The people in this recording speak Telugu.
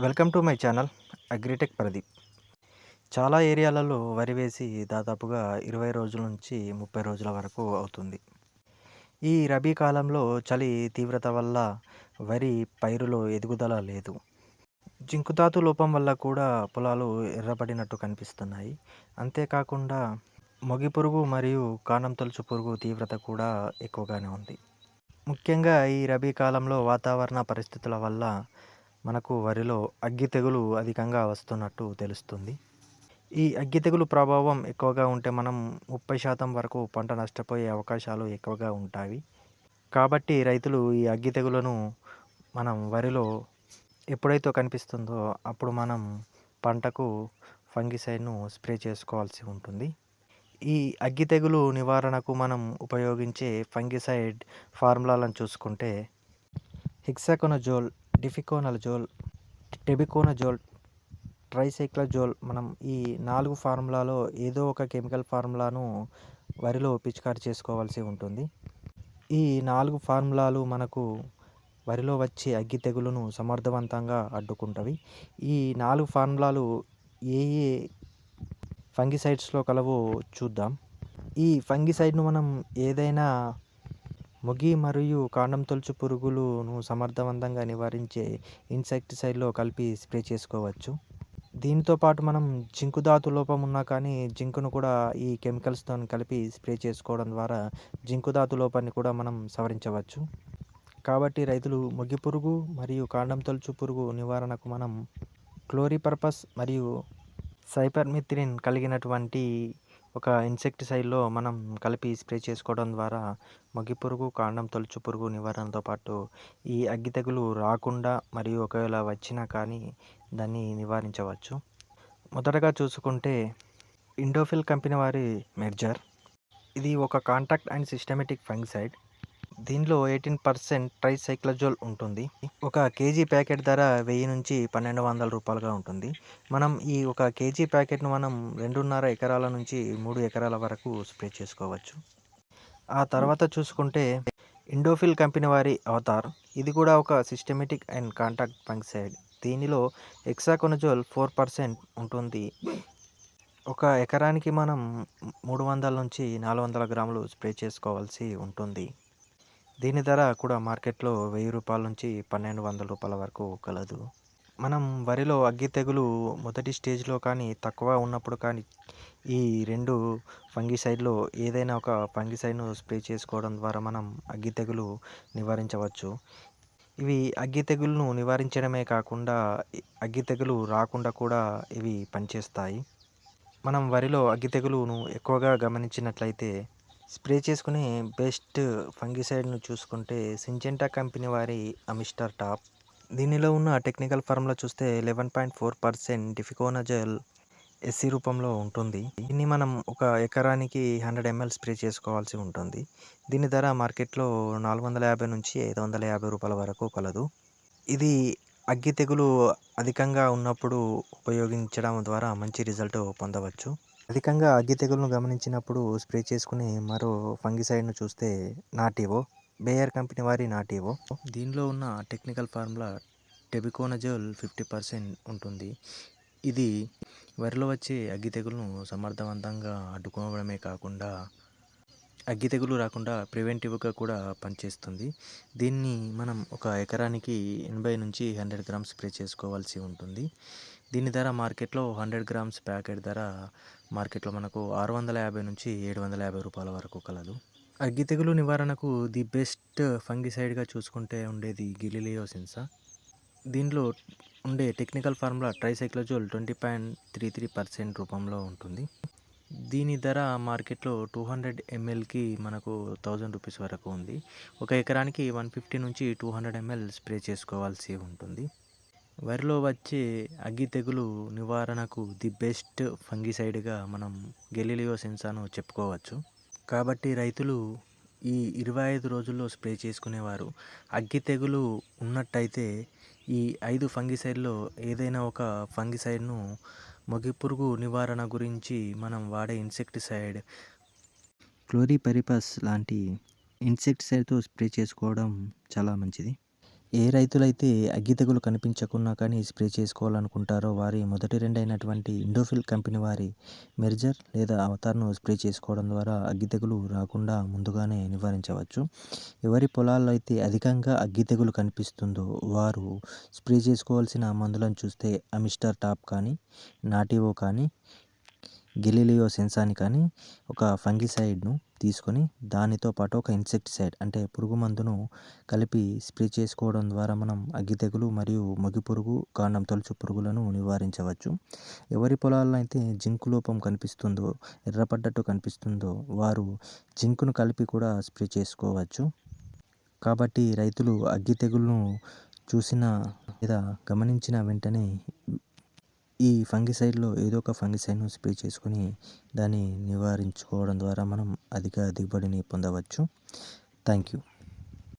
Welcome to my channel Agritech Pradeep. చాలా ఏరియాలలో వరి వేసి దాదాపుగా ఇరవై రోజుల నుంచి ముప్పై రోజుల వరకు అవుతుంది. ఈ రబీ కాలంలో చలి తీవ్రత వల్ల వరి పైరులో ఎదుగుదల లేదు. జింకుతాతు లోపం వల్ల కూడా పొలాలు ఎర్రబడినట్టు కనిపిస్తున్నాయి. అంతేకాకుండా మొగి పురుగు మరియు కాణం తొలుచు పురుగు తీవ్రత కూడా ఎక్కువగానే ఉంది. ముఖ్యంగా ఈ రబీ కాలంలో వాతావరణ పరిస్థితుల వల్ల మనకు వరిలో అగ్గి తెగులు అధికంగా వస్తున్నట్టు తెలుస్తుంది. ఈ అగ్గి తెగులు ప్రభావం ఎక్కువగా ఉంటే మనం ముప్పై శాతం వరకు పంట నష్టపోయే అవకాశాలు ఎక్కువగా ఉంటాయి. కాబట్టి రైతులు ఈ అగ్గి తెగులను మనం వరిలో ఎప్పుడైతే కనిపిస్తుందో అప్పుడు మనం పంటకు ఫంగిసైడ్ను స్ప్రే చేసుకోవాల్సి ఉంటుంది. ఈ అగ్గి తెగులు నివారణకు మనం ఉపయోగించే ఫంగిసైడ్ ఫార్ములాలను చూసుకుంటే హిక్సాకొనజోల్ డిఫికోనజోల్ టెబికోనజోల్ ట్రైసైక్లజోల్ మనం ఈ నాలుగు ఫార్ములాలో ఏదో ఒక కెమికల్ ఫార్ములాను వరిలో పిచికారి చేసుకోవాల్సి ఉంటుంది. ఈ నాలుగు ఫార్ములాలు మనకు వరిలో వచ్చే అగ్గి తెగులును సమర్థవంతంగా అడ్డుకుంటవి. ఈ నాలుగు ఫార్ములాలు ఏ ఏ ఫంగిసైడ్స్లో కలవో చూద్దాం. ఈ ఫంగిసైడ్ను మనం ఏదైనా మొగి మరియు కాండం తొలుచు పురుగులను సమర్థవంతంగా నివారించే ఇన్సెక్టిసైడ్లో కలిపి స్ప్రే చేసుకోవచ్చు. దీనితో పాటు మనం జింకు ధాతు లోపం ఉన్నా కానీ జింకును కూడా ఈ కెమికల్స్తో కలిపి స్ప్రే చేసుకోవడం ద్వారా జింకు ధాతు లోపాన్ని కూడా మనం సవరించవచ్చు. కాబట్టి రైతులు మొగి పురుగు మరియు కాండం తొలుచు పురుగు నివారణకు మనం క్లోరిపర్పస్ మరియు సైపర్మిత్రిన్ కలిగినటువంటి ఒక ఇన్సెక్టిసైడ్లో మనం కలిపి స్ప్రే చేసుకోవడం ద్వారా మగ్గి పురుగు కాండం తొలుచు పురుగు నివారణతో పాటు ఈ అగ్గి తెగులు రాకుండా మరియు ఒకవేళ వచ్చినా కానీ దాన్ని నివారించవచ్చు. మొదటగా చూసుకుంటే ఇండోఫిల్ కంపెనీ వారి మెర్జర్. ఇది ఒక కాంటాక్ట్ అండ్ సిస్టమేటిక్ ఫంగిసైడ్. దీనిలో ఎయిటీన్ పర్సెంట్ ట్రైసైక్లజోల్ ఉంటుంది. ఒక కేజీ ప్యాకెట్ ధర వెయ్యి నుంచి పన్నెండు వందల రూపాయలుగా ఉంటుంది. మనం ఈ ఒక కేజీ ప్యాకెట్ను మనం రెండున్నర ఎకరాల నుంచి మూడు ఎకరాల వరకు స్ప్రే చేసుకోవచ్చు. ఆ తర్వాత చూసుకుంటే ఇండోఫిల్ కంపెనీ వారి అవతార్. ఇది కూడా ఒక సిస్టమేటిక్ అండ్ కాంటాక్ట్ ఫంగిసైడ్. దీనిలో ఎక్సాకొనజోల్ ఫోర్ పర్సెంట్ ఉంటుంది. ఒక ఎకరానికి మనం మూడు వందల నుంచి నాలుగు వందల గ్రాములు స్ప్రే చేసుకోవాల్సి ఉంటుంది. దీని ధర కూడా మార్కెట్లో వెయ్యి రూపాయల నుంచి పన్నెండు వందల రూపాయల వరకు కలదు మనం వరిలో అగ్గి తెగులు మొదటి స్టేజ్లో కానీ తక్కువ ఉన్నప్పుడు కానీ ఈ రెండు ఫంగిసైడ్లో ఏదైనా ఒక ఫంగిసైడ్ను స్ప్రే చేసుకోవడం ద్వారా మనం అగ్గి తెగులు నివారించవచ్చు. ఇవి అగ్గి తెగులును నివారించడమే కాకుండా అగ్గి తెగులు రాకుండా కూడా ఇవి పనిచేస్తాయి. మనం వరిలో అగ్గి తెగులును ఎక్కువగా గమనించినట్లయితే స్ప్రే చేసుకునే బెస్ట్ ఫంగిసైడ్ను చూసుకుంటే సింజెంటా కంపెనీ వారి అమిస్టర్ టాప్. దీనిలో ఉన్న టెక్నికల్ ఫార్ములా చూస్తే eleven point four percent difenoconazole SC రూపంలో ఉంటుంది. దీన్ని మనం ఒక ఎకరానికి హండ్రెడ్ ఎంఎల్ స్ప్రే చేసుకోవాల్సి ఉంటుంది. దీని ధర మార్కెట్లో నాలుగు వందల యాభై నుంచి ఐదు వందల యాభై రూపాయల వరకు కలదు. ఇది అగ్గి తెగులు అధికంగా ఉన్నప్పుడు ఉపయోగించడం ద్వారా మంచి రిజల్ట్ పొందవచ్చు. అధికంగా అగ్గి తెగులను గమనించినప్పుడు స్ప్రే చేసుకునే మరో ఫంగిసైడ్ను చూస్తే నాటివో? బేయర్ కంపెనీ వారి నాటివో? దీనిలో ఉన్న technical formula tebuconazole fifty percent ఉంటుంది. ఇది వరిలో వచ్చే అగ్గి తెగులను సమర్థవంతంగా అడ్డుకోవడమే కాకుండా అగ్గి తెగులు రాకుండా ప్రివెంటివ్గా కూడా పనిచేస్తుంది. దీన్ని మనం ఒక ఎకరానికి ఎనభై నుంచి హండ్రెడ్ గ్రామ్స్ స్ప్రే చేసుకోవాల్సి ఉంటుంది. దీని ధర మార్కెట్లో హండ్రెడ్ గ్రామ్స్ ప్యాకెట్ ధర మార్కెట్లో మనకు ఆరు వందల యాభై నుంచి ఏడు వందల యాభై రూపాయల వరకు కలదు. అగ్గి తెగులు నివారణకు ది బెస్ట్ ఫంగిసైడ్గా చూసుకుంటే ఉండేది గిలిలియోసిన్సా. దీనిలో ఉండే technical formula tricyclazole twenty point three three percent రూపంలో ఉంటుంది. దీని ధర మార్కెట్లో టూ హండ్రెడ్ ఎంఎల్కి మనకు థౌజండ్ రూపీస్ వరకు ఉంది. ఒక ఎకరానికి వన్ ఫిఫ్టీ నుంచి టూ హండ్రెడ్ ఎంఎల్ స్ప్రే చేసుకోవాల్సి ఉంటుంది. వరిలో వచ్చే అగ్గి తెగులు నివారణకు ది బెస్ట్ ఫంగిసైడ్గా మనం గెలిలియో సెన్సాను చెప్పుకోవచ్చు. కాబట్టి రైతులు ఈ ఇరవై ఐదు రోజుల్లో స్ప్రే చేసుకునేవారు. అగ్గి తెగులు ఉన్నట్టయితే ఈ ఐదు ఫంగిసైడ్లో ఏదైనా ఒక ఫంగిసైడ్ను మొగి పురుగు నివారణ గురించి మనం వాడే ఇన్సెక్టిసైడ్ క్లోరిపెరిపస్ లాంటి ఇన్సెక్టిసైడ్తో స్ప్రే చేసుకోవడం చాలా మంచిది. ఏ రైతులైతే అగ్గి తెగులు కనిపించకున్నా కానీ స్ప్రే చేసుకోవాలనుకుంటారో వారి మొదటి రెండు అయినటువంటి ఇండోఫిల్ కంపెనీ వారి మెర్జర్ లేదా అవతార్ను స్ప్రే చేసుకోవడం ద్వారా అగ్గి తెగులు రాకుండా ముందుగానే నివారించవచ్చు. ఎవరి పొలాల్లో అయితే అధికంగా అగ్గి తెగులు కనిపిస్తుందో వారు స్ప్రే చేసుకోవాల్సిన మందులను చూస్తే అమిస్టర్ టాప్ కానీ నాటివో కానీ గిలిలియో సెన్సాని కానీ ఒక ఫంగిసైడ్ను తీసుకొని దానితో పాటు ఒక ఇన్సెక్టిసైడ్ అంటే పురుగు మందును కలిపి స్ప్రే చేసుకోవడం ద్వారా మనం అగ్గి తెగులు మరియు మొగి పురుగు కాండం తొలుచు పురుగులను నివారించవచ్చు. ఎవరి పొలాల్లో అయితే జింకు లోపం కనిపిస్తుందో ఎర్రపడ్డట్టు కనిపిస్తుందో వారు జింకును కలిపి కూడా స్ప్రే చేసుకోవచ్చు. కాబట్టి రైతులు అగ్గి తెగులును చూసిన లేదా గమనించిన వెంటనే ఈ ఫంగిసైడ్లో ఏదో ఒక ఫంగిసైడ్ను స్ప్రే చేసుకొని దాన్ని నివారించుకోవడం ద్వారా మనం అధిక దిగుబడిని పొందవచ్చు. Thank you